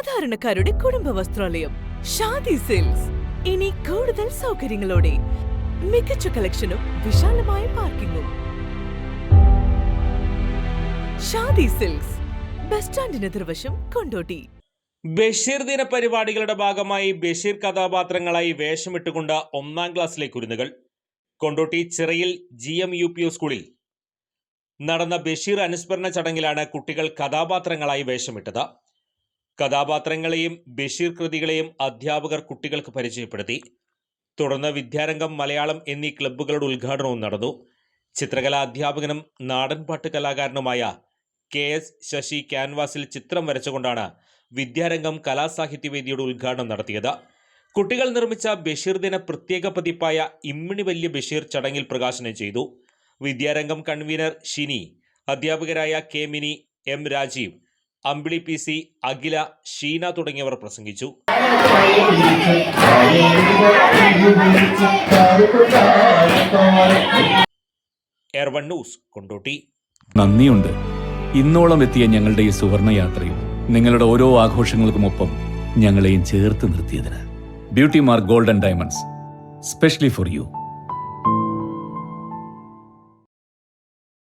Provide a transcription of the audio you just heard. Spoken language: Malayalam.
സാധാരണക്കാരുടെ കുടുംബ വസ്ത്രാലയം ഷാദി സിൽക്സ്. ഇനി കൂടുതൽ സൗകര്യങ്ങളോടെ മികച്ച കളക്ഷനും വിശാലമായ പാർക്കിങ്ങും. ഷാദി സിൽക്സ് ബസ് സ്റ്റാൻഡിന് എതിർവശം കൊണ്ടോട്ടി. ബഷീർ ദിന പരിപാടികളുടെ ഭാഗമായി ബഷീർ കഥാപാത്രങ്ങളായി വേഷമിട്ടുകൊണ്ട് ഒന്നാം ക്ലാസ്സിലെ കുരുന്നുകൾ. കൊണ്ടോട്ടി ചിറയിൽ ജി എം യു പി സ്കൂളിൽ. നടന്ന ബഷീർ അനുസ്മരണ ചടങ്ങിലാണ് കുട്ടികൾ കഥാപാത്രങ്ങളായി വേഷമിട്ടത്. കഥാപാത്രങ്ങളെയും ബഷീർ കൃതികളെയും അധ്യാപകർ കുട്ടികൾക്ക് പരിചയപ്പെടുത്തി. തുടർന്ന് വിദ്യാരംഗം മലയാളം എന്നീ ക്ലബ്ബുകളുടെ ഉദ്ഘാടനവും നടന്നു. ചിത്രകലാ അധ്യാപകനും നാടൻപാട്ട് കലാകാരനുമായ കെ എസ് ശശി ക്യാൻവാസിൽ ചിത്രം വരച്ചുകൊണ്ടാണ് വിദ്യാരംഗം കലാസാഹിത്യവേദിയുടെ ഉദ്ഘാടനം നടത്തിയത്. കുട്ടികൾ നിർമ്മിച്ച ബഷീർ ദിന പ്രത്യേക പതിപ്പായ ഇമ്മിണി വല്യ ബഷീർ ചടങ്ങിൽ പ്രകാശനം ചെയ്തു. വിദ്യാരംഗം കൺവീനർ ഷിനി അധ്യാപകരായ K Mini M Rajeev Ambili P C Akhila Sheena തുടങ്ങിയവർ പ്രസംഗിച്ചു. ന്യൂസ് കൊണ്ടോട്ടി. നന്ദിയുണ്ട്. ഇന്നോളം എത്തിയ ഞങ്ങളുടെ ഈ സുവർണ യാത്രയും നിങ്ങളുടെ ഓരോ ആഘോഷങ്ങൾക്കുമൊപ്പം ഞങ്ങളെയും ചേർത്ത് നിർത്തിയതിന്. Beauty mark golden diamonds specially for you.